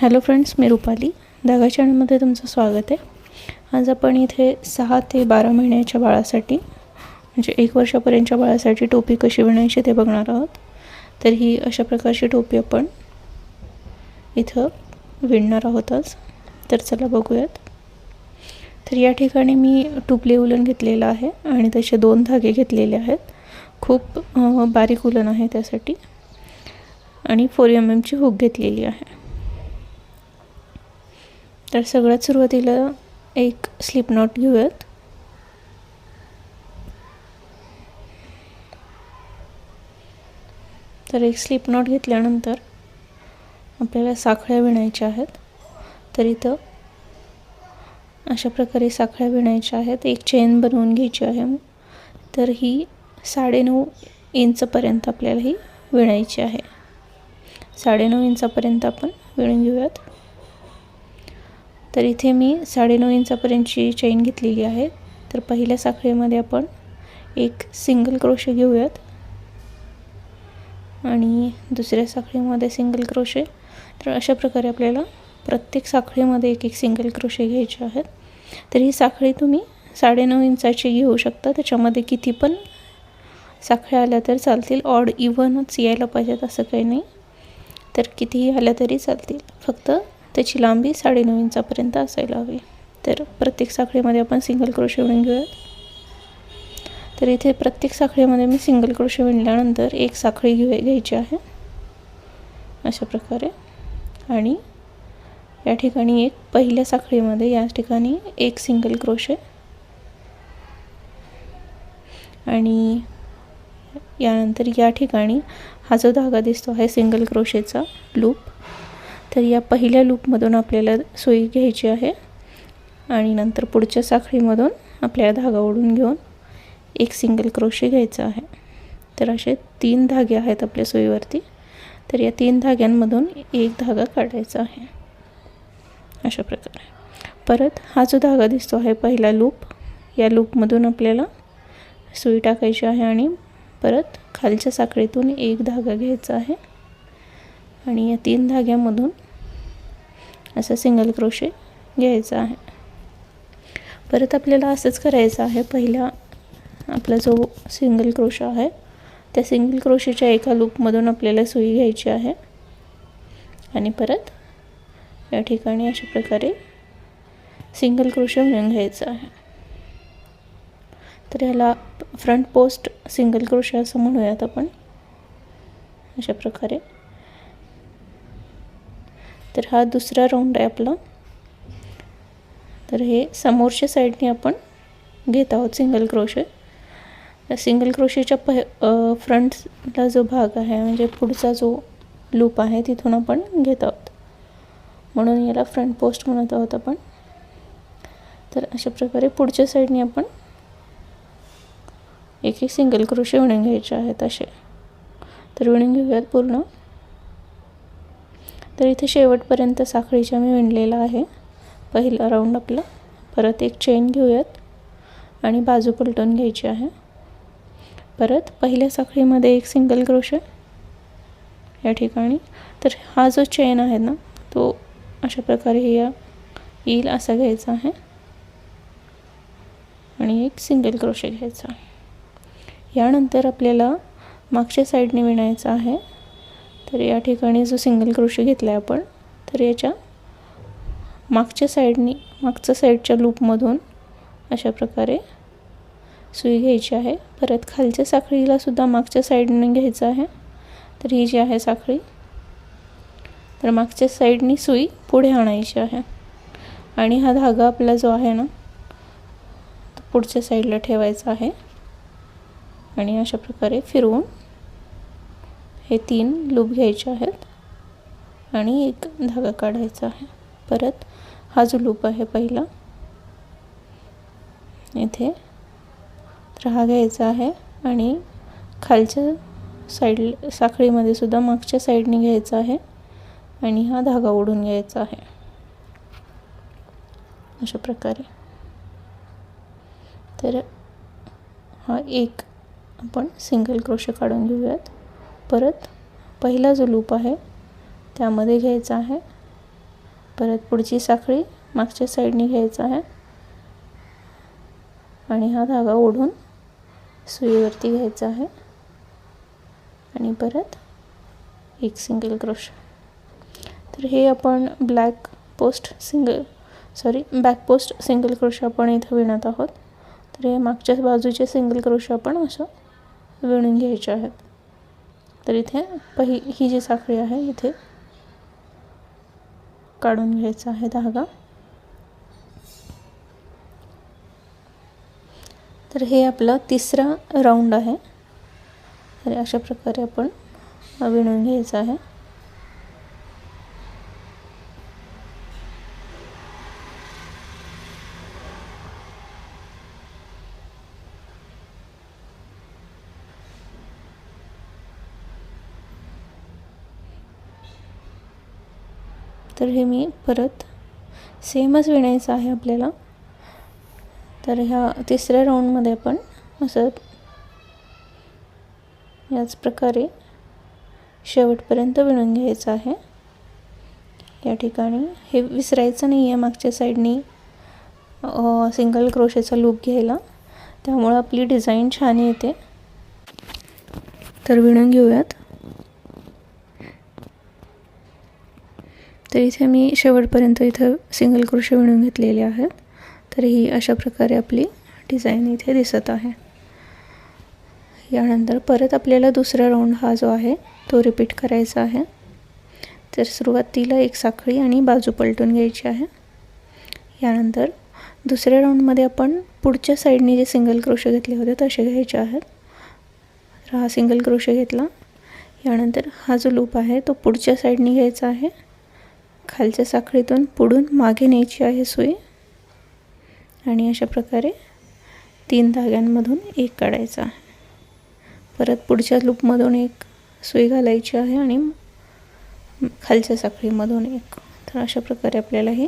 Hello friends मी रुपाली. धागा चॅनलमध्ये तुमचं स्वागत आहे. आज आपण इथे सहा ते बारा महिन्याच्या बाळासाठी म्हणजे एक वर्षापर्यंतच्या बाळासाठी टोपी कशी विणायची ते बघणार आहोत. तर ही अशा प्रकारची टोपी आपण इथं विणणार आहोत आज. तर चला बघूयात. तर या ठिकाणी मी टुपले उलन घेतलेलं आहे आणि त्याचे दोन धागे घेतलेले आहेत. खूप बारीक उलन आहे त्यासाठी. आणि फोर एम एमची हुक घेतलेली आहे. तर सगळ्यात सुरुवातीला एक स्लिप नॉट घेऊयात. तर एक स्लिप नॉट घेतल्यानंतर आपल्याला साखळ्या विणायच्या आहेत. तर इथं अशा प्रकारे साखळ्या विणायच्या आहेत. एक चेन बनवून घ्यायची आहे. तर ही साडेनऊ इंचपर्यंत आपल्याला ही विणायची आहे. साडेनऊ इंचापर्यंत आपण विणून घेऊयात. तर इथे मी साडेनऊ इंचापर्यंतची चेन घेतलेली आहे. तर पहिल्या साखळीमध्ये आपण एक सिंगल क्रोशे घेऊयात. आणि दुसऱ्या साखळीमध्ये सिंगल क्रोशे तर अशा प्रकारे आपल्याला प्रत्येक साखळीमध्ये एक एक सिंगल क्रोशे घ्यायचे आहेत. तर ही साखळी तुम्ही साडेनऊ इंचाची घेऊ शकता. त्याच्यामध्ये किती पण साखळ्या आल्या तर चालतील. ऑड इव्हनच यायला पाहिजेत असं काही नाही. तर कितीही आल्या तरी चालतील. फक्त त्याची लांबी साडेनऊ इंचापर्यंत असायला हवी. तर प्रत्येक साखळीमध्ये आपण सिंगल क्रोशे विणून घेऊयात. तर इथे प्रत्येक साखळीमध्ये मी सिंगल क्रोशे विणल्यानंतर एक साखळी घेऊ घ्यायची आहे. अशा प्रकारे. आणि या ठिकाणी एक पहिल्या साखळीमध्ये या ठिकाणी एक सिंगल क्रोशे आणि यानंतर या ठिकाणी हा जो धागा दिसतो आहे सिंगल क्रोशेचा लूप तर या पहिल्या लूपमधून आपल्याला सुई घ्यायची आहे. आणि नंतर पुढच्या साखळीमधून आपल्याला धागा ओढून घेऊन एक सिंगल क्रोशे घ्यायचा आहे. तर असे तीन धागे आहेत आपल्या सुईवरती तर या तीन धाग्यांमधून एक धागा काढायचा आहे. अशा प्रकारे. परत हा जो धागा दिसतो आहे पहिला लूप या लूपमधून आपल्याला सुई टाकायची आहे आणि परत खालच्या साखळीतून एक धागा घ्यायचा आहे. आणि या तीन धाग्यामधून असं सिंगल क्रोशे घ्यायचा आहे. परत आपल्याला असंच करायचं आहे. पहिला आपला जो सिंगल क्रोशा आहे त्या सिंगल क्रोशेच्या एका लूपमधून आपल्याला सुई घ्यायची आहे. आणि परत या ठिकाणी अशा प्रकारे सिंगल क्रोशे म्हणून घ्यायचं आहे. तर ह्याला फ्रंट पोस्ट सिंगल क्रोशे असं म्हणूयात आपण. अशा प्रकारे. तर हा दुसरा राऊंड आहे आपला. तर हे समोरच्या साईडने आपण घेत आहोत सिंगल क्रोशे सिंगल क्रोशेच्या पह फ्रंटला जो भाग आहे म्हणजे पुढचा जो लूप आहे तिथून आपण घेत आहोत. म्हणून याला फ्रंट पोस्ट म्हणत आहोत आपण. तर अशा प्रकारे पुढच्या साईडने आपण एक एक सिंगल क्रोशे विणून घ्यायचे आहेत असे. तर विणून घेऊयात पूर्ण. तर इथे शेवटपर्यंत साखळीच्या मी विणलेला आहे. पहिला राऊंड आपला. परत एक चेन घेऊयात. आणि बाजू पलटून घ्यायची आहे. परत पहिल्या साखळीमध्ये एक सिंगल क्रोशे या ठिकाणी. तर हा जो चेन आहे ना तो अशा प्रकारे या येईल असा घ्यायचा आहे. आणि एक सिंगल क्रोशे घ्यायचा यानंतर आपल्याला मागच्या साईडने विणायचं आहे. तर या ठिकाणी जो सिंगल क्रोशी घेतला आहे आपण तर याच्या मागच्या साईडनी मागच्या साईडच्या लूपमधून अशा प्रकारे सुई घ्यायची आहे. परत खालच्या साखळीलासुद्धा मागच्या साईडने घ्यायचं आहे. तर ही जी आहे साखळी तर मागच्या साईडनी सुई पुढे आणायची आहे. आणि हा धागा आपला जो आहे ना तो पुढच्या साईडला ठेवायचा आहे. आणि अशा प्रकारे फिरवून हे तीन लूप घ्यायचे आहेत आणि एक धागा काढायचा आहे. परत हा जो लूप आहे पहिला इथे तर हा घ्यायचा आहे आणि खालच्या साईड साखळीमध्ये सुद्धा मागच्या साईडने घ्यायचा आहे आणि हा धागा ओढून घ्यायचा आहे. अशा प्रकारे. तर हा एक आपण सिंगल क्रोशे काढून घेऊयात. परत पहिला जो लूप आहे त्यामध्ये घ्यायचा आहे. परत पुढची साखळी मागच्या साईडने घ्यायचा आहे. आणि हा धागा ओढून सुईवरती घ्यायचा आहे. आणि परत एक सिंगल क्रोश तर हे आपण black post single sorry back post single crochet आपण इथं विणत आहोत. तर हे मागच्या बाजूचे सिंगल क्रोश आपण असं विणून घ्यायचे आहेत. तर इथे पहि ही जी साखळी आहे इथे काढून घ्यायचा आहे धागा. तर हे आपलं तिसरा राऊंड आहे. तर अशा प्रकारे आपण विणून घ्यायचं आहे. तर हे मी परत सेमच विणायचं आहे आपल्याला. तर ह्या तिसऱ्या राऊंडमध्ये आपण असं याच प्रकारे शेवटपर्यंत विणून घ्यायचं आहे. या ठिकाणी हे विसरायचं नाही आहे मागच्या साईडनी सिंगल क्रोशेचा लूप घ्यायला. त्यामुळं आपली डिझाईन छान येते. तर विणून घेऊयात. तर इथे मी शेवटपर्यंत इथं सिंगल क्रोशे विणून घेतलेले आहेत तर ही अशा प्रकारे आपली डिझाईन इथे दिसत आहे. यानंतर परत आपल्याला दुसरा राऊंड हा जो आहे तो रिपीट करायचा आहे. तर सुरुवातीला एक साखळी आणि बाजू पलटून घ्यायची आहे. यानंतर दुसऱ्या राऊंडमध्ये आपण पुढच्या साईडने जे सिंगल क्रोशे घेतले होते तसे घ्यायचे आहेत. तर हा सिंगल क्रोशे घेतला. यानंतर हा जो लूप आहे तो पुढच्या साईडने घ्यायचा आहे. खालच्या साखळीतून पुढून मागे न्यायची आहे सुई. आणि अशा प्रकारे तीन धाग्यांमधून एक काढायचा आहे. परत पुढच्या लूपमधून एक सुई घालायची आहे आणि खालच्या साखळीमधून एक. तर अशा प्रकारे आपल्याला हे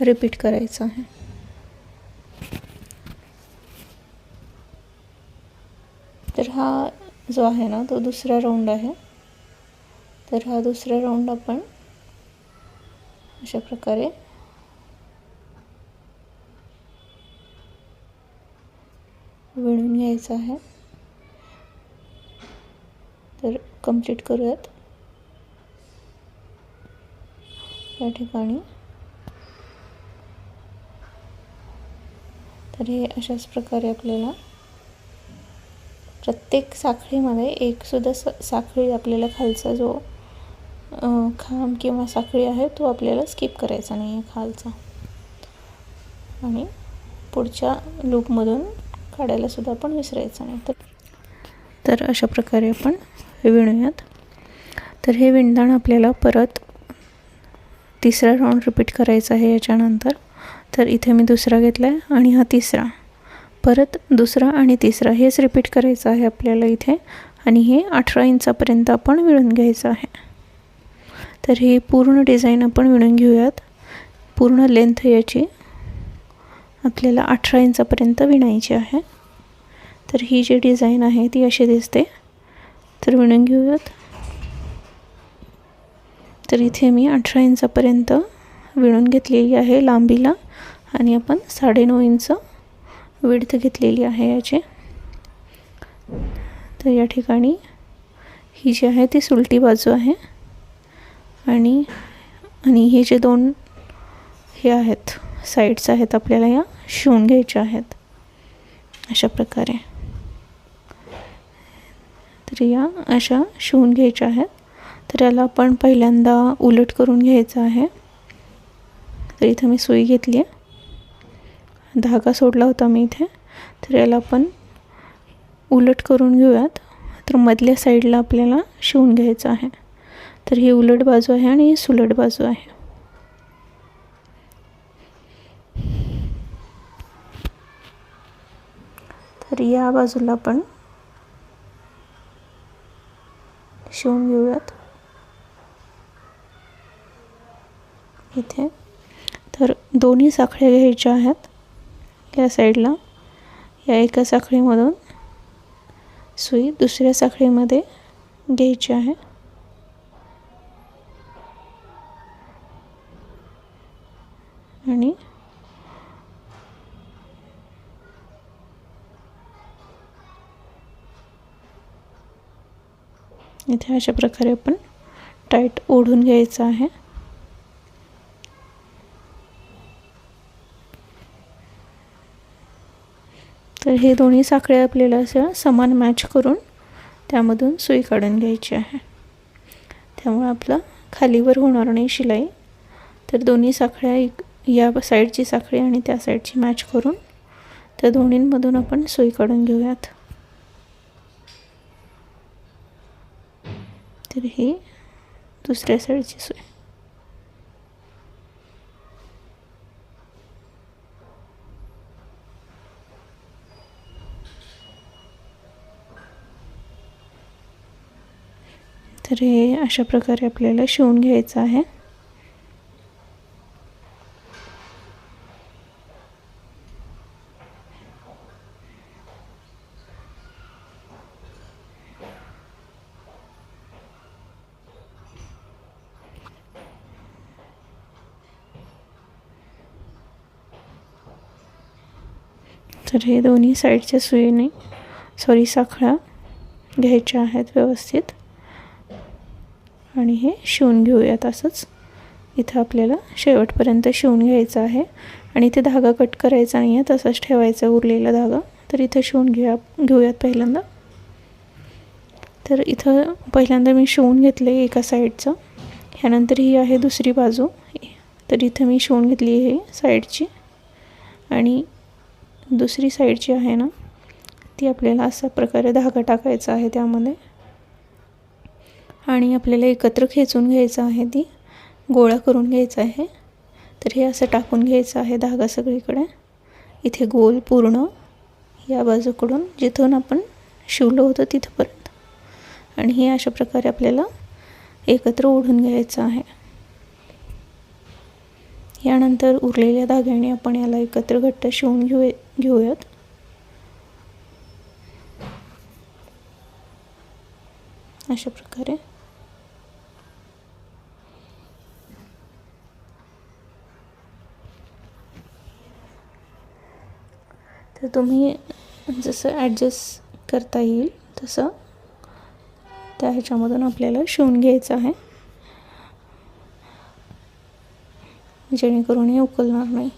रिपीट करायचं आहे. तर हा जो आहे ना तो दुसरा राऊंड आहे. तर हा दुसरा राऊंड आपण अशा प्रकारे विणून घ्यायचा आहे. तर कंप्लीट करूयात. या ठिकाणी. तर हे अशाच प्रकारे आपल्याला प्रत्येक साखळीमध्ये एकसुद्धा स साखळी आपल्याला खालचा जो खांब किंवा साखळी आहे तो आपल्याला स्किप करायचा नाही आहे खालचा. आणि पुढच्या लूपमधून काढायला सुद्धा आपण विसरायचं नाही. तर तर अशा प्रकारे आपण विणूयात. तर हे विणदाण आपल्याला परत तिसरा राऊंड रिपीट करायचा आहे याच्यानंतर. तर इथे मी दुसरा घेतला आहे आणि हा तिसरा. परत दुसरा आणि तिसरा हेच रिपीट करायचं आहे आपल्याला इथे. आणि हे अठरा इंचापर्यंत आपण विणून घ्यायचं आहे. तर ही पूर्ण डिझाईन आपण विणून घेऊयात. पूर्ण लेंथ याची आपल्याला अठरा इंचापर्यंत विणायची आहे. तर ही जी डिझाईन आहे ती अशी दिसते. तर विणून घेऊयात. तर इथे मी अठरा इंचापर्यंत विणून घेतलेली आहे लांबीला आणि आपण साडेनऊ इंच विडथ घेतलेली आहे याची. तर या ठिकाणी ही जी आहे ती सुलटी बाजू आहे. आणि आणि हे जे दोन हे आहेत साईड्स आहेत आपल्याला या शिवून घ्यायच्या आहेत. अशा प्रकारे. तर या अशा शिवून घ्यायच्या आहेत. तर याला आपण पहिल्यांदा उलट करून घ्यायचं आहे. तर इथं मी सुई घेतली आहे. धागा सोडला होता मी इथे. तर याला आपण उलट करून घेऊयात. तर मधल्या साईडला आपल्याला शिवून घ्यायचं आहे. तर ही उलट बाजू आहे आणि ही सुलट बाजू आहे. तर या बाजूला आपण शिवून घेऊयात. इथे. तर दोन्ही साखळ्या घ्यायच्या आहेत या साईडला. या एका साखळीमधून सुई दुसऱ्या साखळीमध्ये घ्यायची आहे. आणि इथे अशा प्रकारे आपण टाईट ओढून घ्यायचं आहे. तर हे दोन्ही साखळे आपल्याला असं समान मॅच करून त्यामधून सुई काढून घ्यायची आहे. त्यामुळे आपलं खालीवर होणार नाही शिलाई. तर दोन्ही साखळ्या एक या साईडची साखळी आणि त्या साईडची मॅच करून त्या दोन्हींमधून आपण सुई काढून घेऊयात. तर ही दुसऱ्या साईडची सोय. तर हे अशा प्रकारे आपल्याला शिवून घ्यायचं आहे. तर हे दोन्ही साईडच्या सुईने सॉरी साखळ्या घ्यायच्या आहेत व्यवस्थित. आणि हे शिवून घेऊयात असंच इथं आपल्याला शेवटपर्यंत शिवून घ्यायचं आहे. आणि इथे धागा कट करायचा नाही आहे तसाच ठेवायचा उरलेला धागा. तर इथं शिवून घेऊया घेऊयात पहिल्यांदा. तर इथं पहिल्यांदा मी शिवून घेतले एका साईडचं. ह्यानंतर ही आहे दुसरी बाजू. तर इथं मी शिवून घेतली आहे साईडची. आणि दुसरी साईडची आहे ना ती आपल्याला अशा प्रकारे धागा टाकायचा आहे त्यामध्ये. आणि आपल्याला एकत्र खेचून घ्यायचं आहे ती गोळा करून घ्यायचं आहे. तर हे असं टाकून घ्यायचं आहे धागा सगळीकडे. इथे गोल पूर्ण या बाजूकडून जिथून आपण शिवलं होतं तिथंपर्यंत. आणि हे अशा प्रकारे आपल्याला एकत्र ओढून घ्यायचं आहे. यानंतर उरलेल्या धाग्याने आपण याला एकत्र घट्ट शिवून घेऊ घेऊयात. अशा प्रकारे. तर तुम्ही जसं ॲडजस्ट करता येईल तसं त्या ह्याच्यामधून आपल्याला शिवून घ्यायचं आहे. जेणेकरून हे उकलणार नाही.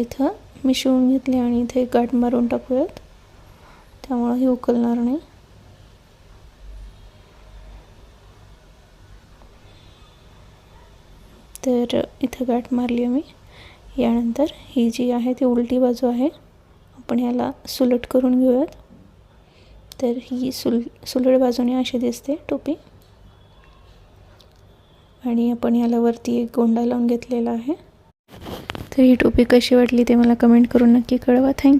इथं. मी शिवून घेतले आणि इथे एक गाठ मारून टाकूयात. त्यामुळं हे उकलणार नाही. तर इथं गाठ मारली आहे मी यानंतर ही जी आहे ती उलटी बाजू आहे. आपण याला सुलट करून घेऊयात. तर ही सुल सुलट बाजूने अशी दिसते टोपी. आणि आपण याला वरती एक गोंडा लावून घेतलेला आहे. तर ही टोपी कशी वाटली ते मला कमेंट करून नक्की कळवा. थँक्यू